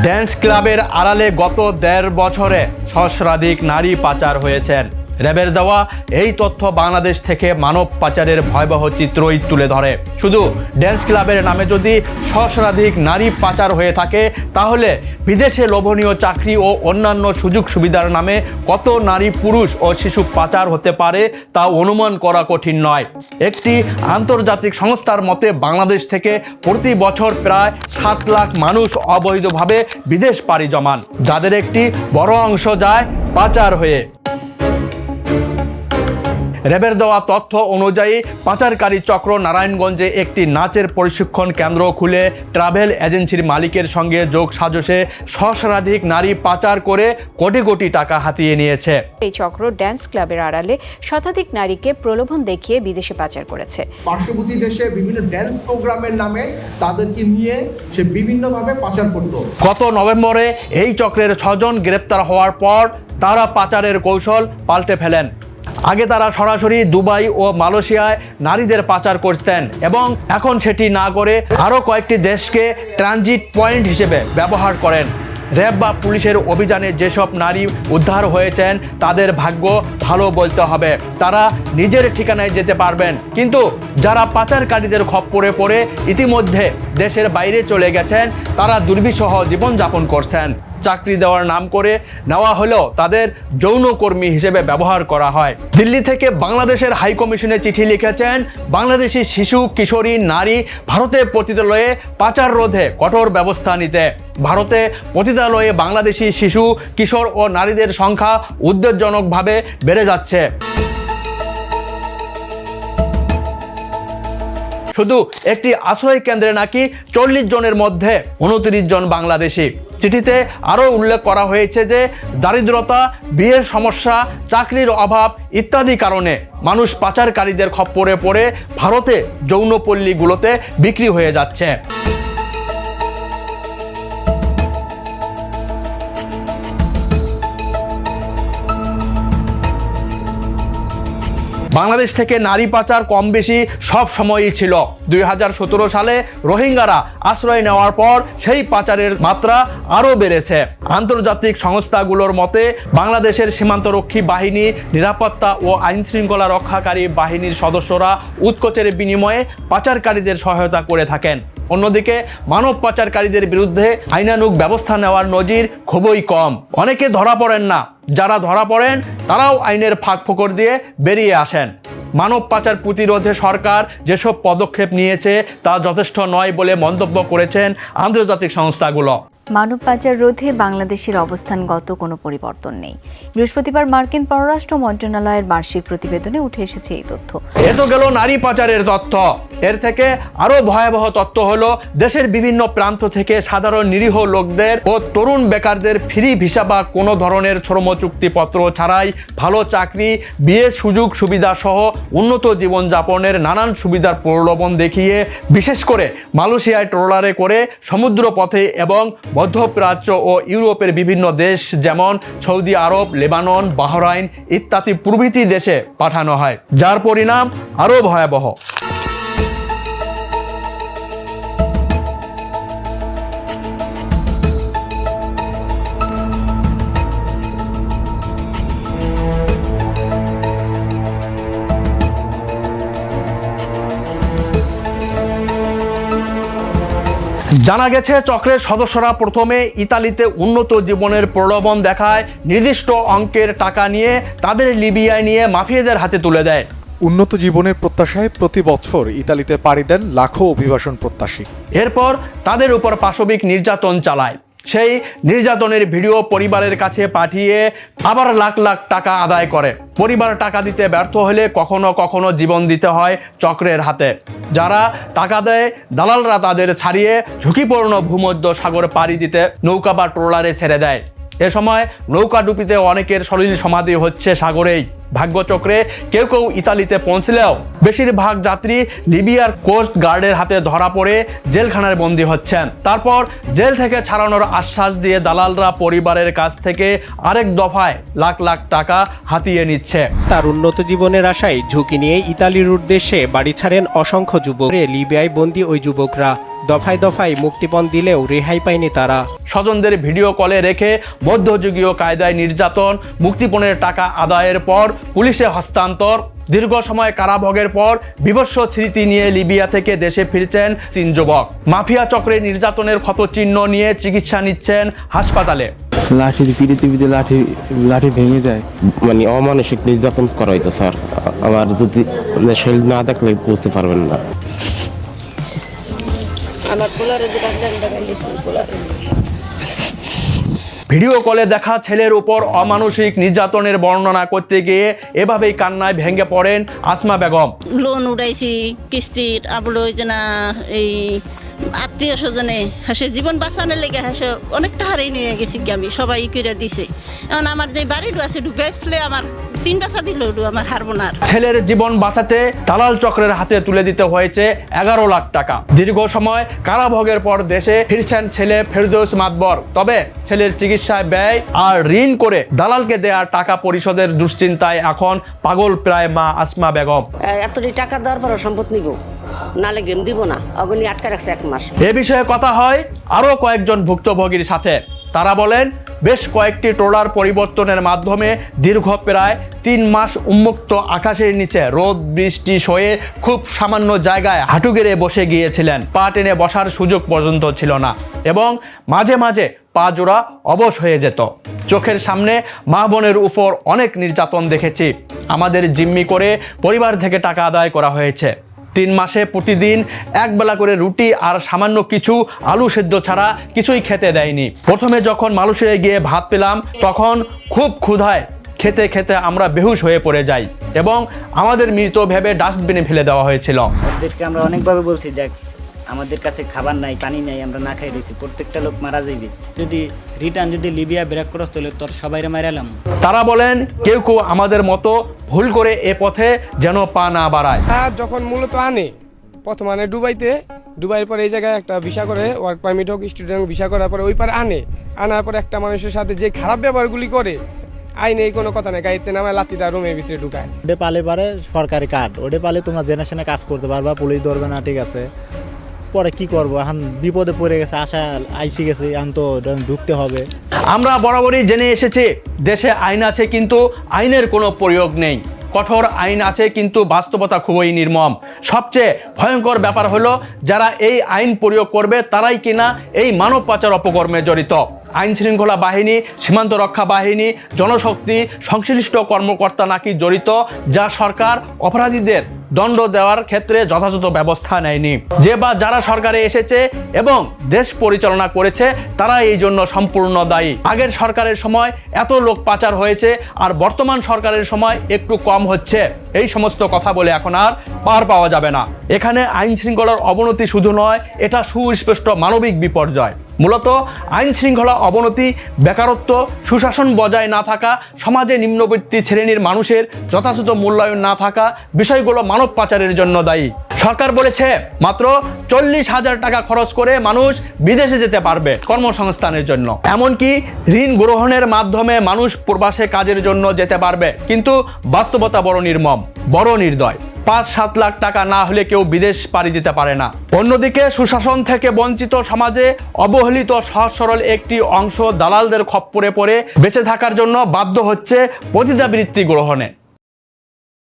Dance ক্লাবের আড়ালে গত দেড় বছরে সহস্রাধিক নারী পাচার হয়েছেন। র্যাবের দেওয়া এই তথ্য বাংলাদেশ থেকে মানব পাচারের ভয়াবহ চিত্রই তুলে ধরে। শুধু ড্যান্স ক্লাবের নামে যদি সহস্রাধিক নারী পাচার হয়ে থাকে, তাহলে বিদেশে লোভনীয় চাকরি ও অন্যান্য সুযোগ সুবিধার নামে কত নারী পুরুষ ও শিশু পাচার হতে পারে তা অনুমান করা কঠিন নয়। একটি আন্তর্জাতিক সংস্থার মতে, বাংলাদেশ থেকে প্রতি বছর প্রায় সাত লাখ মানুষ অবৈধভাবে বিদেশ পাড়ি জমান, যাদের একটি বড় অংশ যায় পাচার হয়ে। র্যাবের দেওয়া তথ্য অনুযায়ী পাচারকারী চক্র নারায়ণগঞ্জে একটি নাচের প্রশিক্ষণ কেন্দ্র খুলে ট্রাভেল এজেন্সির মালিকের সঙ্গে যোগ সাজসে সহস্রাধিক নারী পাচার করে কোটি কোটি টাকা হাতিয়ে নিয়েছে। এই চক্র ড্যান্স ক্লাবের আড়ালে শতাধিক নারীকে প্রলোভন দেখিয়ে বিদেশে পাচার করেছে। পার্শ্ববর্তী দেশে বিভিন্ন ড্যান্স প্রোগ্রামের নামে তাদেরকে নিয়ে সে বিভিন্নভাবে পাচার করতো। গত নভেম্বরে এই চক্রের ছজন গ্রেপ্তার হওয়ার পর তারা পাচারের কৌশল পাল্টে ফেলেন। আগে তারা সরাসরি দুবাই ও মালয়েশিয়ায় নারীদের পাচার করতেন এবং এখন সেটি না করে আরও কয়েকটি দেশকে ট্রানজিট পয়েন্ট হিসেবে ব্যবহার করেন। র্যাব বা পুলিশের অভিযানে যেসব নারী উদ্ধার হয়েছেন, তাদের ভাগ্য ভালো বলতে হবে। তারা নিজের ঠিকানায় যেতে পারবেন। কিন্তু যারা পাচারকারীদের খপ্পরে পড়ে ইতিমধ্যে দেশের বাইরে চলে গেছেন, তারা দুর্বিষহ জীবনযাপন করছেন। চাকরি দেওয়ার নাম করে নেওয়া হলেও তাদের যৌনকর্মী হিসেবে ব্যবহার করা হয়। দিল্লি থেকে বাংলাদেশের হাই কমিশনে চিঠি লিখেছেন, বাংলাদেশি শিশু, কিশোরী, নারী ভারতে পতিতালয়ে পাচার রোধে কঠোর ব্যবস্থা নিতে। ভারতে পতিতালয়ে বাংলাদেশি শিশু, কিশোর ও নারীদের সংখ্যা উদ্বেগজনকভাবে বেড়ে যাচ্ছে। শুধু একটি আশ্রয় কেন্দ্রে নাকি চল্লিশ জনের মধ্যে উনত্রিশ জন বাংলাদেশি। চিঠিতে আরও উল্লেখ করা হয়েছে যে দারিদ্রতা, বিয়ের সমস্যা, চাকরির অভাব ইত্যাদি কারণে মানুষ পাচারকারীদের খপ্পরে পড়ে ভারতে যৌনপল্লীগুলোতে বিক্রি হয়ে যাচ্ছে। বাংলাদেশ থেকে নারী পাচার কম বেশি সব সময়ই ছিল। দুই হাজার সতেরো সালে রোহিঙ্গারা আশ্রয় নেওয়ার পর সেই পাচারের মাত্রা আরও বেড়েছে। আন্তর্জাতিক সংস্থাগুলোর মতে, বাংলাদেশের সীমান্তরক্ষী বাহিনী, নিরাপত্তা ও আইন শৃঙ্খলা রক্ষাকারী বাহিনীর সদস্যরা উৎকোচের বিনিময়ে পাচারকারীদের সহায়তা করে থাকেন। অন্যদিকে, মানব পাচারকারীদের বিরুদ্ধে আইনানুগ ব্যবস্থা নেওয়ার নজির খুবই কম। অনেকে ধরা পড়েন না। যারা ধরা পড়েন, তারাও আইনের ফাঁক ফোকর দিয়ে বেরিয়ে আসেন। মানব পাচার প্রতিরোধে সরকার যেসব পদক্ষেপ নিয়েছে তা যথেষ্ট নয় বলে মন্তব্য করেছেন আন্তর্জাতিক সংস্থাগুলো। মানব পাচার রোধে বাংলাদেশের অবস্থানগত কোনো পরিবর্তন নেই। বৃহস্পতিবার মার্কিন পররাষ্ট্র মন্ত্রণালয়ের বার্ষিক প্রতিবেদনে উঠে এসেছে এই তথ্য। এ তো গেল নারী পাচারের তথ্য। এর থেকে আরও ভয়াবহ তথ্য হলো, দেশের বিভিন্ন প্রান্ত থেকে সাধারণ নিরীহ লোকদের ও তরুণ বেকারদের ফ্রি ভিসা বা কোনো ধরনের শ্রম চুক্তিপত্র ছাড়াই ভালো চাকরি, বিয়ে সুযোগ সুবিধা সহ উন্নত জীবনযাপনের নানান সুবিধার প্রলোভন দেখিয়ে, বিশেষ করে মালয়েশিয়ায় ট্রলারে করে সমুদ্র পথে এবং মধ্যপ্রাচ্য ও ইউরোপের বিভিন্ন দেশ, যেমন সৌদি আরব, লেবানন, বাহরাইন ইত্যাদি প্রভৃতি দেশে পাঠানো হয়, যার পরিণাম আরও ভয়াবহ। জানা গেছে চক্রের সদস্যরা প্রথমে ইতালিতে উন্নত জীবনের প্রলোভন দেখায় নির্দিষ্ট অঙ্কের টাকা নিয়ে তাদের লিবিয়ায় নিয়ে মাফিয়াদের হাতে তুলে দেয়। উন্নত জীবনের প্রত্যাশায় প্রতি বছর ইতালিতে পাড়ি দেন লাখো অভিবাসন প্রত্যাশী। এরপর তাদের উপর পাশবিক নির্যাতন চালায়। সেই নির্যাতনের ভিডিও পরিবারের কাছে পাঠিয়ে আবার লাখ লাখ টাকা আদায় করে। পরিবার টাকা দিতে ব্যর্থ হলে কখনো কখনো জীবন দিতে হয় চক্রের হাতে। যারা টাকা দেয়, দালালরা তাদের ছাড়িয়ে ঝুঁকিপূর্ণ ভূমধ্য সাগর পাড়ি দিতে নৌকা বা ট্রলারে ছেড়ে দেয়। এ সময় নৌকা ডুবিতে অনেকের সলিল সমাধি হচ্ছে সাগরেই। ভাগ্যচক্রে কেউ কেউ ইতালিতে পৌঁছলেও বেশিরভাগ যাত্রী লিবিয়ার কোস্ট গার্ডের হাতে ধরা পড়ে জেলখানায় বন্দী হচ্ছেন। তারপর জেল থেকে ছাড়ানোর আশ্বাস দিয়ে দালালরা পরিবারের কাছ থেকে আরেক দফায় লাখ লাখ টাকা হাতিয়ে নিচ্ছে। তার উন্নত জীবনের আশায় ঝুঁকি নিয়ে ইতালির উদ্দেশ্যে বাড়ি ছাড়েন অসংখ্য যুবক। লিবিয়ায় বন্দী ওই যুবকরা দফায় দফায় মুক্তিপণ দিলেও রেহাই পায়নি তারা। স্বজনদের ভিডিও কলে রেখে মধ্যযুগীয় কায়দায় নির্যাতন মুক্তিপণের টাকা আদায়ের পর পুলিশে হস্তান্তর। দীর্ঘ সময় কারাভোগের পর বিভৎস স্মৃতি নিয়ে লিবিয়া থেকে দেশে ফিরছেন তিন যুবক। মাফিয়া চক্রের নির্যাতনের ক্ষতচিহ্ন নিয়ে চিকিৎসা নিচ্ছেন হাসপাতালে। লাঠি পিড়ি টিভিতে লাঠি লাঠি ভেঙে যায়। মানে অমানসিক নির্যাতন করা হইতো স্যার। আমার যদি শরীর না দেখলে বুঝতে পারবেন না। আমার পোলারে পোলারে ভিডিও কলে দেখা ছেলের উপর অমানসিক নির্যাতনের বর্ণনা করতে গিয়ে এভাবেই কান্নায় ভেঙে পড়েন আসমা বেগম। লোন উঠাইছি কিস্তির না এই আত্মীয় স্বজনে, হাসে জীবন বাঁচানোর লেগে হাসে অনেকটা হারিয়ে নিয়ে গেছি আমি, সবাই কিরা দিছে। এখন আমার যে বাড়িটা আছে একটু বেচলে আমার তিন বাসা দিল আমার হারবো না ছেলের জীবন বাঁচাতে দালাল চক্রের হাতে তুলে দিতে হয়েছে এগারো লাখ টাকা। দীর্ঘ সময় কারাভোগের পর দেশে ফিরছেন ছেলে ফেরদৌস মাতবর। তবে ছেলের চিকিৎসায় ব্যয় আর ঋণ করে দালালকে দেয়া টাকা পরিশোধের দুশ্চিন্তায় এখন পাগল প্রায় মা আসমা বেগম। এতটি টাকা দেওয়ার পরও সম্পদ নিব। নালে গেম দিব না। অগনি আটকে রাখছে এক মাস। এ বিষয়ে কথা হয় আরও কয়েকজন ভুক্তভোগীর সাথে। তারা বলেন বেশ কয়েকটি ট্রলার পরিবর্তনের মাধ্যমে দীর্ঘ প্রায় তিন মাস উন্মুক্ত আকাশের নিচে রোদ, বৃষ্টি সয়ে খুব সামান্য জায়গায় হাঁটু গেড়ে বসে গিয়েছিলেন। পা টেনে বসার সুযোগ পর্যন্ত ছিল না এবং মাঝে মাঝে পা জোড়া অবশ হয়ে যেত। চোখের সামনে মা বোনের উপর অনেক নির্যাতন দেখেছি। আমাদের জিম্মি করে পরিবার থেকে টাকা আদায় করা হয়েছে। তিন মাসে প্রতিদিন একবেলা করে রুটি আর সামান্য কিছু আলু সেদ্ধ ছাড়া কিছুই খেতে দেয়নি। প্রথমে যখন মালুষে গিয়ে ভাত পেলাম, তখন খুব ক্ষুধায় খেতে খেতে আমরা বেহুশ হয়ে পড়ে যাই এবং আমাদের মৃত ভেবে ডাস্টবিনে ফেলে দেওয়া হয়েছিল। আমরা অনেকভাবে বলছি, দেখ আমাদের কাছে খাবার নাই পানি নাই আমরা না খাই রয়েছি। প্রত্যেকটা লোক মারা যাইবে। যদি রিটার্ন যদি লিবিয়া ব্রেক করস তাহলে তোর সবাই মারালাম তারা বলেন কেউ কেউ আমাদের মতো ভুল করে এ পথে যেন পা না বাড়ায়। যখন মূলত আনে প্রথম আনে দুবাইতে দুবাইয়ের পরে এই জায়গায় একটা ভিসা করে ওয়ার্ক পারমিট হোক স্টুডেন্ট ভিসা করার পরে ওই পারে আনে। আনার পরে একটা মানুষের সাথে যে খারাপ ব্যবহারগুলি করে আইনে এই কোনো কথা নেই গাড়িতে নামায় লাতিদা রুমের ভিতরে ঢুকায়। ওটা পালে পারে সরকারি কার্ড ওটা পালে তোমরা জেনে শুনে কাজ করতে পারবা পুলিশ ধরবে না ঠিক আছে। পরে কি করব? এখন বিপদে পড়ে গেছে, আশা আইসি গেছে, এখন তো ঢুকতে হবে। আমরা বরাবরই জেনে এসেছি, দেশে আইন আছে কিন্তু আইনের কোনো প্রয়োগ নেই। কঠোর আইন আছে কিন্তু বাস্তবতা খুবই নির্মম। সবচেয়ে ভয়ঙ্কর ব্যাপার হলো, যারা এই আইন প্রয়োগ করবে, তারাই কিনা এই মানব পাচার অপকর্মে জড়িত। আইন শৃঙ্খলা বাহিনী, সীমান্ত রক্ষা বাহিনী, জনশক্তি, সংশ্লিষ্ট কর্মকর্তা নাকি জড়িত, যা সরকার অপরাধীদের দণ্ড দেওয়ার ক্ষেত্রে যথাযথ ব্যবস্থা নেয়নি। যে বা যারা সরকারে এসেছে এবং দেশ পরিচালনা করেছে তারা এই জন্য সম্পূর্ণ দায়ী। আগের সরকারের সময় এত লোক পাচার হয়েছে, আর বর্তমান সরকারের সময় একটু কম হচ্ছে। এই সমস্ত কথা বলে এখন আর পার পাওয়া যাবে না। এখানে আইন শৃঙ্খলার অবনতি শুধু নয়, এটা সুস্পষ্ট মানবিক বিপর্যয়। মূলত আইন শৃঙ্খলা অবনতি, বেকারত্ব, সুশাসন বজায় না থাকা, সমাজে নিম্নবর্তী শ্রেণির মানুষের যথাযথ মূল্যায়ন না থাকা বিষয়গুলো মানব পাচারের জন্য দায়ী। সরকার বলেছে, মাত্র চল্লিশ হাজার টাকা খরচ করে মানুষ বিদেশে যেতে পারবে কর্মসংস্থানের জন্য। এমনকি ঋণ গ্রহণের মাধ্যমে মানুষ প্রবাসে কাজের জন্য যেতে পারবে। কিন্তু বাস্তবতা বড় নির্মম, বড় নির্দয়। পাঁচ সাত লাখ টাকা না হলে কেউ বিদেশ পাড়ি দিতে পারে না। অন্যদিকে সুশাসন থেকে বঞ্চিত সমাজে অবহেলিত সহজ সরল একটি অংশ দালালদের খপ্পরে পড়ে, বেঁচে থাকার জন্য বাধ্য হচ্ছে পতিতাবৃত্তি গ্রহণে।